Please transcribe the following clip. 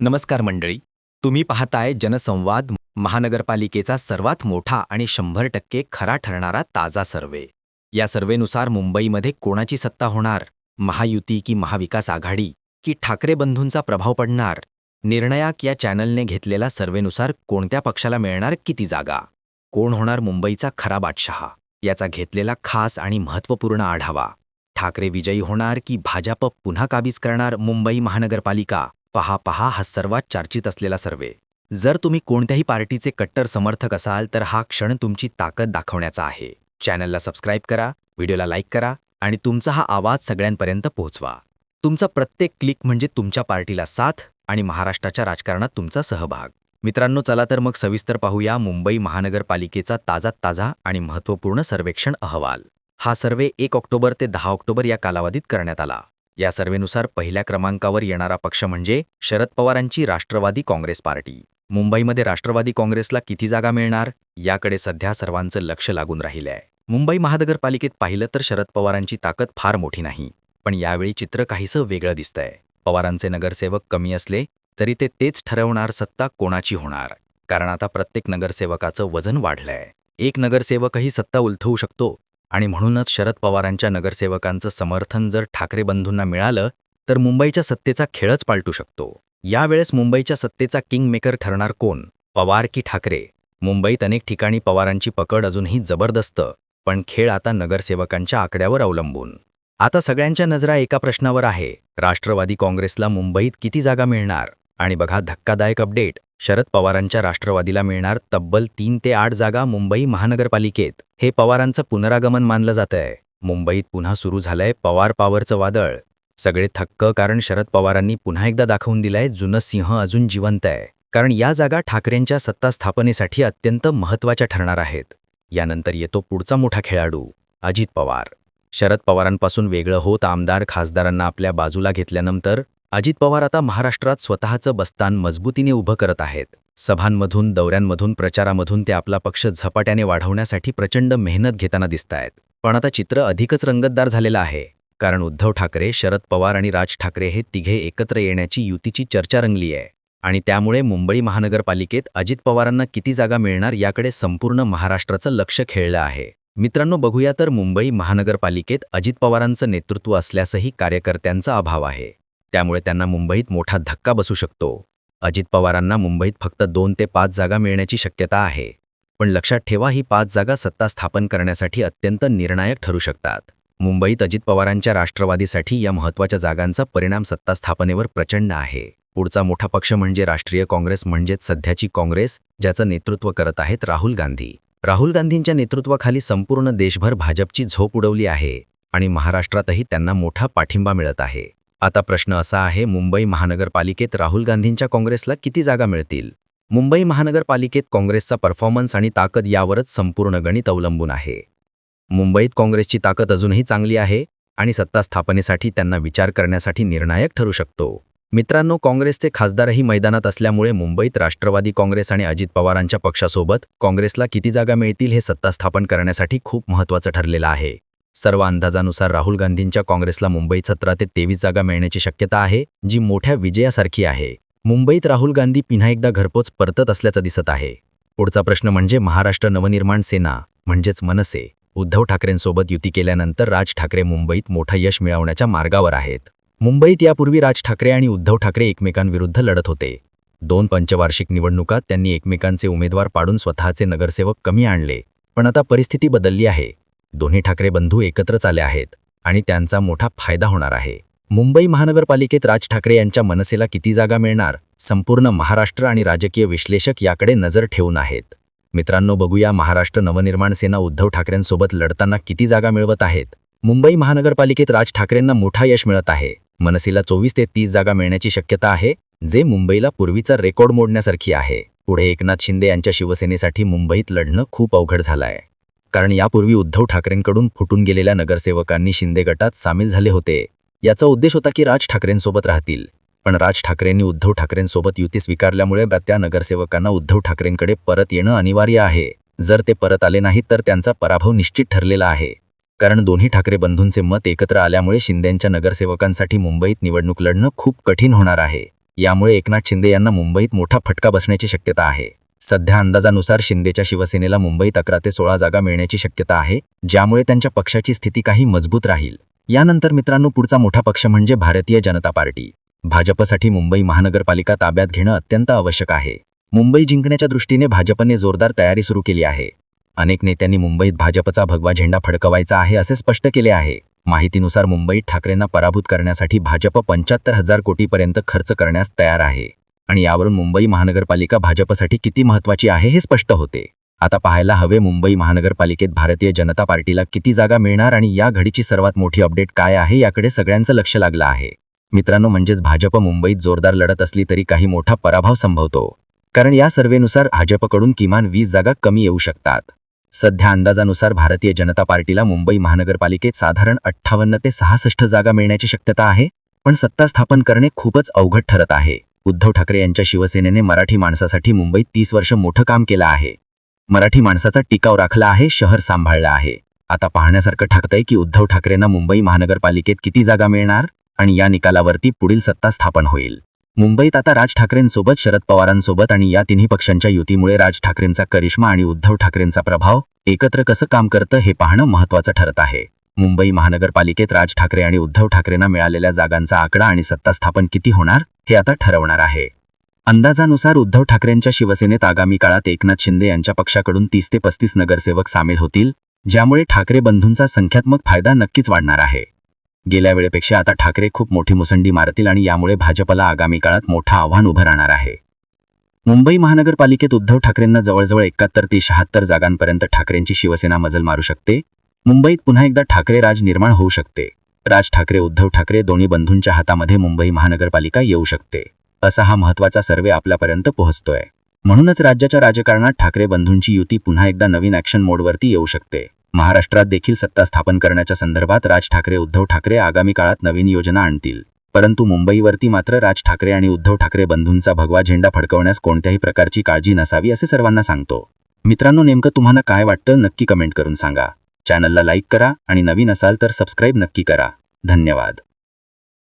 नमस्कार मंडळी. तुम्ही पाहताय जनसंवाद महानगरपालिकेचा सर्वात मोठा आणि शंभर टक्के खरा ठरणारा ताजा सर्वे. या सर्वेनुसार मुंबईमध्ये कोणाची सत्ता होणार? महायुती की महाविकास आघाडी? की ठाकरे बंधूंचा प्रभाव पडणार? निर्णयाक या चॅनलने घेतलेला सर्वेनुसार कोणत्या पक्षाला मिळणार किती जागा? कोण होणार मुंबईचा खरा बादशहा? याचा घेतलेला खास आणि महत्त्वपूर्ण आढावा. ठाकरे विजयी होणार की भाजप पुन्हा काबीज करणार मुंबई महानगरपालिका? पहा पहा हा सर्वात चर्चित असलेला सर्वे. जर तुम्ही कोणत्याही पार्टीचे कट्टर समर्थक असाल तर हा क्षण तुमची ताकद दाखवण्याचा आहे. चॅनलला सबस्क्राईब करा व्हिडिओला लाईक करा आणि तुमचा हा आवाज सगळ्यांपर्यंत पोहोचवा. तुमचा प्रत्येक क्लिक म्हणजे तुमच्या पार्टीला साथ आणि महाराष्ट्राच्या राजकारणात तुमचा सहभाग. मित्रांनो चला तर मग सविस्तर पाहूया मुंबई महानगरपालिकेचा ताजा ताजा आणि महत्त्वपूर्ण सर्वेक्षण अहवाल. हा सर्वे एक ऑक्टोबर ते दहा ऑक्टोबर या कालावधीत करण्यात आला. या सर्वेनुसार पहिल्या क्रमांकावर येणारा पक्ष म्हणजे शरद पवारांची राष्ट्रवादी काँग्रेस पार्टी. मुंबईमध्ये राष्ट्रवादी काँग्रेसला किती जागा मिळणार? याकडे सध्या सर्वांचं लक्ष लागून राहिलं आहे मुंबई महानगरपालिकेत पाहिलं तर शरद पवारांची ताकद फार मोठी नाही पण यावेळी चित्र काहीसं वेगळं दिसतंय. पवारांचे नगरसेवक कमी असले तरी ते तेच ठरवणार सत्ता कोणाची होणार? कारण आता प्रत्येक नगरसेवकाचं वजन वाढलंय. एक नगरसेवकही सत्ता उलथवू शकतो आणि म्हणूनच शरद पवारांच्या नगरसेवकांचं समर्थन जर ठाकरे बंधूंना मिळालं तर मुंबईच्या सत्तेचा खेळच पालटू शकतो. यावेळेस मुंबईच्या सत्तेचा किंगमेकर ठरणार कोण? पवार की ठाकरे? मुंबईत अनेक ठिकाणी पवारांची पकड अजूनही जबरदस्त पण खेळ आता नगरसेवकांच्या आकड्यावर अवलंबून. आता सगळ्यांच्या नजरा एका प्रश्नावर आहे राष्ट्रवादी काँग्रेसला मुंबईत किती जागा मिळणार? आणि बघा धक्कादायक अपडेट. शरद पवारांच्या राष्ट्रवादीला मिळणार तब्बल तीन ते आठ जागा मुंबई महानगरपालिकेत. हे पवारांचं पुनरागमन मानलं जातंय. मुंबईत पुन्हा सुरू झालंय पवार पावरचं वादळ. सगळे थक्क कारण शरद पवारांनी पुन्हा एकदा दाखवून दिलंय जुनं सिंह अजून जिवंत आहे. कारण या जागा ठाकरेंच्या सत्ता स्थापनेसाठी अत्यंत महत्त्वाच्या ठरणार आहेत. यानंतर येतो पुढचा मोठा खेळाडू अजित पवार. शरद पवारांपासून वेगळं होत आमदार खासदारांना आपल्या बाजूला घेतल्यानंतर अजित पवार आता महाराष्ट्रात स्वतःचं बस्तान मजबूतीने उभं करत आहेत. सभांमधून दौऱ्यांमधून प्रचारामधून ते आपला पक्ष झपाट्याने वाढवण्यासाठी प्रचंड मेहनत घेताना दिसतायत पण आता चित्र अधिकच रंगतदार झालेलं आहे. कारण उद्धव ठाकरे शरद पवार आणि राज ठाकरे हे तिघे एकत्र येण्याची युतीची चर्चा रंगली आहे. आणि त्यामुळे मुंबई महानगरपालिकेत अजित पवारांना किती जागा मिळणार याकडे संपूर्ण महाराष्ट्राचं लक्ष खेळलं आहे. मित्रांनो बघूया तर मुंबई महानगरपालिकेत अजित पवारांचं नेतृत्व असल्यासही कार्यकर्त्यांचा अभाव आहे. त्यामुळे त्यांना मुंबईत मोठा धक्का बसू शकतो. अजित पवारांना मुंबईत फक्त दोन ते पाच जागा मिळण्याची शक्यता आहे. पण लक्षात ठेवा ही पाच जागा सत्ता स्थापन करण्यासाठी अत्यंत निर्णायक ठरू शकतात. मुंबईत अजित पवारांच्या राष्ट्रवादीसाठी या महत्त्वाच्या जागांचा परिणाम सत्ता स्थापनेवर प्रचंड आहे. पुढचा मोठा पक्ष म्हणजे राष्ट्रीय काँग्रेस म्हणजेच सध्याची काँग्रेस ज्याचं नेतृत्व करत आहेत राहुल गांधी. राहुल गांधींच्या नेतृत्वाखाली संपूर्ण देशभर भाजपची झोप उडवली आहे आणि महाराष्ट्रातही त्यांना मोठा पाठिंबा मिळत आहे. आता प्रश्न असा आहे मुंबई महानगरपालिकेत राहुल गांधींच्या काँग्रेसला किती जागा मिळतील? मुंबई महानगरपालिकेत काँग्रेसचा परफॉर्मन्स आणि ताकद यावरच संपूर्ण गणित अवलंबून आहे. मुंबईत काँग्रेसची ताकद अजूनही चांगली आहे आणि सत्ता स्थापनेसाठी त्यांना विचार करण्यासाठी निर्णायक ठरू शकतो. मित्रांनो काँग्रेसचे खासदारही मैदानात असल्यामुळे मुंबईत राष्ट्रवादी काँग्रेस आणि अजित पवारांच्या पक्षासोबत काँग्रेसला किती जागा मिळतील हे सत्ता स्थापन करण्यासाठी खूप महत्त्वाचं ठरलेलं आहे. सर्व अंदाजानुसार राहुल गांधींच्या काँग्रेसला मुंबईत सतरा ते तेवीस जागा मिळण्याची शक्यता आहे जी मोठ्या विजयासारखी आहे. मुंबईत राहुल गांधी पुन्हा एकदा घरपोच परतत असल्याचं दिसत आहे. पुढचा प्रश्न म्हणजे महाराष्ट्र नवनिर्माण सेना म्हणजेच मनसे उद्धव ठाकरेंसोबत युती केल्यानंतर राज ठाकरे मुंबईत मोठं यश मिळवण्याच्या मार्गावर आहेत. मुंबईत यापूर्वी राज ठाकरे आणि उद्धव ठाकरे एकमेकांविरुद्ध लढत होते. दोन पंचवार्षिक निवडणुकात त्यांनी एकमेकांचे उमेदवार पाडून स्वतःचे नगरसेवक कमी आणले पण आता परिस्थिती बदलली आहे. दोन्ही ठाकरे बंधू एकत्रच आले आहेत आणि त्यांचा मोठा फायदा होणार आहे. मुंबई महानगरपालिकेत राज ठाकरे यांच्या मनसेला किती जागा मिळणार? संपूर्ण महाराष्ट्र आणि राजकीय विश्लेषक याकडे नजर ठेवून आहेत. मित्रांनो बघूया महाराष्ट्र नवनिर्माण सेना उद्धव ठाकरेंसोबत लढताना किती जागा मिळवत आहेत. मुंबई महानगरपालिकेत राज ठाकरेंना मोठा यश मिळत आहे. मनसेला चोवीस ते तीस जागा मिळण्याची शक्यता आहे जे मुंबईला पूर्वीचा रेकॉर्ड मोडण्यासारखी आहे. पुढे एकनाथ शिंदे यांच्या शिवसेनेसाठी मुंबईत लढणं खूप अवघड झालं आहे कारण यापूर्वी उद्धव ठाकरेंकडून फुटून गेलेल्या नगरसेवकांनी शिंदे गटात सामील झाले होते. याचा उद्देश होता की राज ठाकरेंसोबत राहतील. पण राज ठाकरेंनी उद्धव ठाकरेंसोबत युती स्वीकारल्यामुळे त्या नगरसेवकांना उद्धव ठाकरेंकडे परत येणं अनिवार्य आहे. जर ते परत आले नाहीत तर त्यांचा पराभव निश्चित ठरलेला आहे. कारण दोन्ही ठाकरे बंधूंचे मत एकत्र आल्यामुळे शिंदेंच्या नगरसेवकांसाठी मुंबईत निवडणूक लढणं खूप कठीण होणार आहे. यामुळे एकनाथ शिंदे यांना मुंबईत मोठा फटका बसण्याची शक्यता आहे. सध्या अंदाजानुसार शिंदेच्या शिवसेनेला मुंबईत अकरा ते सोळा जागा मिळण्याची शक्यता आहे ज्यामुळे त्यांच्या पक्षाची स्थिती काही मजबूत राहील. यानंतर मित्रांनो पुढचा मोठा पक्ष म्हणजे भारतीय जनता पार्टी. भाजपसाठी मुंबई महानगरपालिका ताब्यात घेणं अत्यंत आवश्यक आहे. मुंबई जिंकण्याच्या दृष्टीने भाजपने जोरदार तयारी सुरू केली आहे. अनेक नेत्यांनी मुंबईत भाजपचा भगवा झेंडा फडकवायचा आहे असे स्पष्ट केले आहे. माहितीनुसार मुंबईत ठाकरेंना पराभूत करण्यासाठी भाजप पंच्याहत्तर हजार कोटीपर्यंत खर्च करण्यास तयार आहे. आणि यावरून मुंबई महानगरपालिका भाजपसाठी किती महत्वाची आहे हे स्पष्ट होते. आता पाहायला हवे मुंबई महानगरपालिकेत भारतीय जनता पार्टीला किती जागा मिळणार आणि या घडीची सर्वात मोठी अपडेट काय आहे याकडे सगळ्यांचं लक्ष लागलं आहे. मित्रांनो म्हणजेच भाजप मुंबईत जोरदार लढत असली तरी काही मोठा पराभव संभवतो. कारण या सर्वेनुसार भाजपकडून किमान वीस जागा कमी येऊ शकतात. सध्या अंदाजानुसार भारतीय जनता पार्टीला मुंबई महानगरपालिकेत साधारण अठ्ठावन्न ते सहासष्ट जागा मिळण्याची शक्यता आहे पण सत्ता स्थापन करणे खूपच अवघड ठरत आहे. उद्धव ठाकरे यांच्या शिवसेनेने मराठी माणसासाठी मुंबईत तीस वर्ष मोठं काम केलं आहे. मराठी माणसाचा टिकाव राखला आहे शहर सांभाळलं आहे. आता पाहण्यासारखं ठाकतंय की उद्धव ठाकरेंना मुंबई महानगरपालिकेत किती जागा मिळणार? आणि या निकालावरती पुढील सत्ता स्थापन होईल. मुंबईत आता राज ठाकरेंसोबत शरद पवारांसोबत आणि या तिन्ही पक्षांच्या युतीमुळे राज ठाकरेंचा करिश्मा आणि उद्धव ठाकरेंचा प्रभाव एकत्र कसं काम करतं हे पाहणं महत्वाचं ठरत आहे. मुंबई महानगरपालिकेत राज ठाकरे आणि उद्धव ठाकरेंना मिळालेल्या जागांचा आकडा आणि सत्ता स्थापन किती होणार? हे आता ठरवणार आहे. अंदाजानुसार उद्धव ठाकरेंच्या शिवसेनेत आगामी काळात एकनाथ शिंदे यांच्या पक्षाकडून तीस ते पस्तीस नगरसेवक सामील होतील ज्यामुळे ठाकरे बंधूंचा संख्यात्मक फायदा नक्कीच वाढणार आहे. गेल्या वेळेपेक्षा आता ठाकरे खूप मोठी मुसंडी मारतील आणि यामुळे भाजपला आगामी काळात मोठं आव्हान उभं राहणार आहे. मुंबई महानगरपालिकेत उद्धव ठाकरेंना जवळजवळ एकाहत्तर ते शहात्तर जागांपर्यंत ठाकरेंची शिवसेना मजल मारू शकते. मुंबईत पुन्हा एकदा ठाकरे राज निर्माण होऊ शकते. राज ठाकरे उद्धव ठाकरे दोन्ही बंधूंच्या हातामध्ये मुंबई महानगरपालिका येऊ शकते असा हा महत्त्वाचा सर्वे आपल्यापर्यंत पोहोचतोय. म्हणूनच राज्याच्या राजकारणात ठाकरे बंधूंची युती पुन्हा एकदा नवीन ॲक्शन मोडवरती येऊ शकते. महाराष्ट्रात देखील सत्ता स्थापन करण्याच्या संदर्भात राज ठाकरे उद्धव ठाकरे आगामी काळात नवीन योजना आणतील. परंतु मुंबईवरती मात्र राज ठाकरे आणि उद्धव ठाकरे बंधूंचा भगवा झेंडा फडकवण्यास कोणत्याही प्रकारची काळजी नसावी असे सर्वांना सांगतो. मित्रांनो नेमकं तुम्हाला काय वाटतं नक्की कमेंट करून सांगा. चॅनलला लाईक करा आणि नवीन असाल तर सबस्क्राईब नक्की करा. धन्यवाद.